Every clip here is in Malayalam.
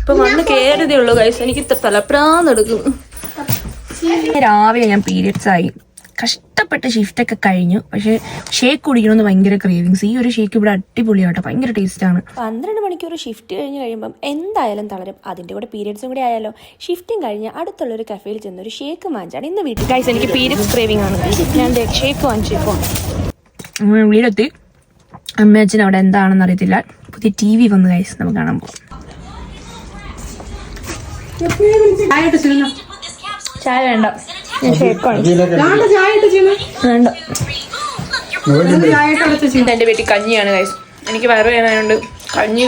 ഇപ്പൊ വന്ന് കേറതേ ഉള്ളൂ കൈസ് എനിക്ക് തലപ്രാന്ന് എടുക്കുന്നു രാവിലെ ഞാൻ പീരിയഡ്സ് ആയി. കഷ്ടപ്പെട്ട് ഷിഫ്റ്റ് ഒക്കെ കഴിഞ്ഞു. പക്ഷെ ഷേക്ക് കുടിക്കണമെന്ന് ഭയങ്കര ക്രേവിങ്സ് ഈ ഒരു ഷേക്ക് ഇവിടെ അടിപൊളിയാട്ടോ ഭയങ്കര ടേസ്റ്റ് ആണ്. പന്ത്രണ്ട് മണിക്കൂർ ഷിഫ്റ്റ് കഴിഞ്ഞ് കഴിയുമ്പം എന്തായാലും തളരും. അതിന്റെ കൂടെ പീരിയഡ്സും കൂടി ആയാലോ. ഷിഫ്റ്റും കഴിഞ്ഞ് അടുത്തുള്ള ഒരു കഫേയിൽ ചെന്ന് ഒരു ഷേക്ക് വാങ്ങിച്ചാണ് ഇന്ന് വീട്ടിൽ. ഗൈസ് എനിക്ക് പീരിയഡ്സ് ക്രേവിംഗ് ആണ്. ഞാൻ ഷേക്ക് വാങ്ങിച്ചു വീടെത്തി. അമ്മയച്ചൻ അവിടെ എന്താണെന്ന് അറിയത്തില്ല. പുതിയ ടി വി വന്നു കഴിച്ച് നമുക്ക് കാണാൻ പോകും ചായ വേണ്ട. വേണ്ട എന്റെ വീട്ടിൽ കഞ്ഞിയാണ് കഴിച്ചു എനിക്ക് വയറ് വേദനയുണ്ട് കഞ്ഞി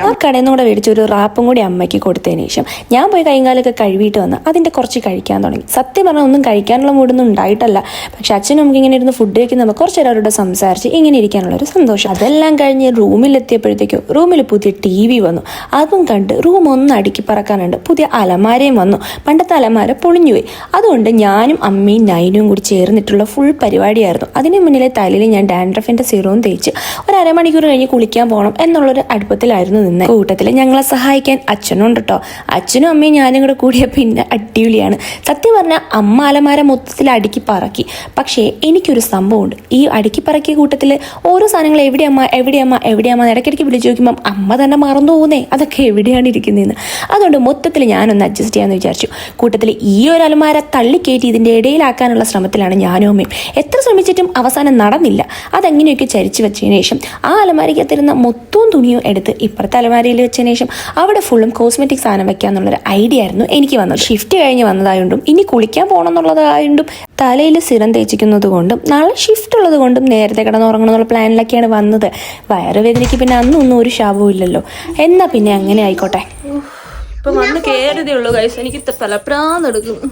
ആ കടയിൽ നിന്ന് മേടിച്ച ഒരു റാപ്പും കൂടി അമ്മയ്ക്ക് കൊടുത്തതിന് ശേഷം ഞാൻ പോയി കൈകാലൊക്കെ കഴുകിയിട്ട് വന്ന് അതിന്റെ കുറച്ച് കഴിക്കാൻ തുടങ്ങി. സത്യം പറഞ്ഞാൽ ഒന്നും കഴിക്കാനുള്ള മൂടൊന്നും ഉണ്ടായിട്ടല്ല. പക്ഷെ അച്ഛൻ നമുക്ക് ഇങ്ങനെ ഇരുന്ന് ഫുഡ് കഴിക്കുമ്പോൾ കുറച്ച് നേരം അവരോട് സംസാരിച്ച് ഇങ്ങനെ ഇരിക്കാനുള്ള ഒരു സന്തോഷം. അതെല്ലാം കഴിഞ്ഞ് റൂമിലെത്തിയപ്പോഴത്തേക്കും റൂമിൽ പുതിയ ടി വി വന്നു. അതും കണ്ട് റൂം ഒന്ന് അടുക്കി പറക്കാനുണ്ട്. പുതിയ അലമാരയും വന്നു. പണ്ടത്തെ അലമാര പൊളിഞ്ഞുപോയി അതുകൊണ്ട് ഞാനും അമ്മയും നൈനും കൂടി ചേർന്നിട്ടുള്ള ഫുൾ പരിപാടിയായിരുന്നു. അതിന് മുന്നിലെ തലയിൽ ഞാൻ ഡാൻഡ്രഫിന്റെ സിറവും തേച്ച് ഒരു അരമണിക്കൂർ കഴിഞ്ഞ് കുളിക്കാൻ പോകണം എന്നുള്ളൊരു അടുപ്പത്തിലായിരുന്നു നിന്ന്. കൂട്ടത്തിൽ ഞങ്ങളെ സഹായിക്കാൻ അച്ഛനും ഉണ്ട് കേട്ടോ അച്ഛനും അമ്മയും ഞാനും കൂടെ കൂടിയ പിന്നെ അടിപൊളിയാണ്. സത്യം പറഞ്ഞാൽ അമ്മ അലമാര മൊത്തത്തിൽ അടുക്കി പറക്കി. പക്ഷേ എനിക്കൊരു സംഭവമുണ്ട്. ഈ അടുക്കി പറക്കിയ കൂട്ടത്തിൽ ഓരോ സാധനങ്ങൾ എവിടെയമ്മ എവിടെയമ്മ എവിടെയമ്മ ഇടയ്ക്കിടയ്ക്ക് വിളിച്ചു നോക്കുമ്പം അമ്മ തന്നെ മറന്നു പോകുന്നേ. അതൊക്കെ എവിടെയാണ് ഇരിക്കുന്നതെന്ന് അതുകൊണ്ട് മൊത്തത്തിൽ ഞാനൊന്ന് അഡ്ജസ്റ്റ് ചെയ്യാമെന്ന് വിചാരിച്ചു. കൂട്ടത്തിൽ ഈ ഒരു അലമാര തള്ളിക്കയറ്റി ഇതിന്റെ ഇടയിലാക്കാനുള്ള ശ്രമത്തിലാണ് ഞാനും അമ്മയും. എത്ര ശ്രമിച്ചിട്ടും അവസാനം നടന്നില്ല. അതെങ്ങനെയൊക്കെ ചരിച്ചു വെച്ചതിന് ശേഷം ആ അലമാരയ്ക്കകത്തിരുന്ന മൊത്തവും തുണിയും എടുത്ത് ഇപ്പുറത്തെ അലമാരയിൽ വെച്ചതിന് ശേഷം അവിടെ ഫുള്ളും കോസ്മെറ്റിക് സാധനം വെക്കാന്നുള്ളൊരു ഐഡിയ ആയിരുന്നു എനിക്ക് വന്നത്. ഷിഫ്റ്റ് കഴിഞ്ഞ് വന്നതായതുകൊണ്ടും ഇനി കുളിക്കാൻ പോകണം എന്നുള്ളതായതുകൊണ്ടും തലയിൽ സിറം തേച്ചിക്കുന്നത് കൊണ്ടും നാളെ ഷിഫ്റ്റ് ഉള്ളത് കൊണ്ടും നേരത്തെ കിടന്നുറങ്ങണം എന്നുള്ള പ്ലാനിലൊക്കെയാണ് വന്നത് വയറുവേദനയ്ക്ക് പിന്നെ അന്നൊന്നും ഒരു ശാപവും ഇല്ലല്ലോ. എന്നാ പിന്നെ അങ്ങനെ ആയിക്കോട്ടെ. ഇപ്പൊ വന്ന് കേറതേ ഉള്ളൂ ഗൈസ് എനിക്ക് തലപ്രാന്നെടുക്കുന്നു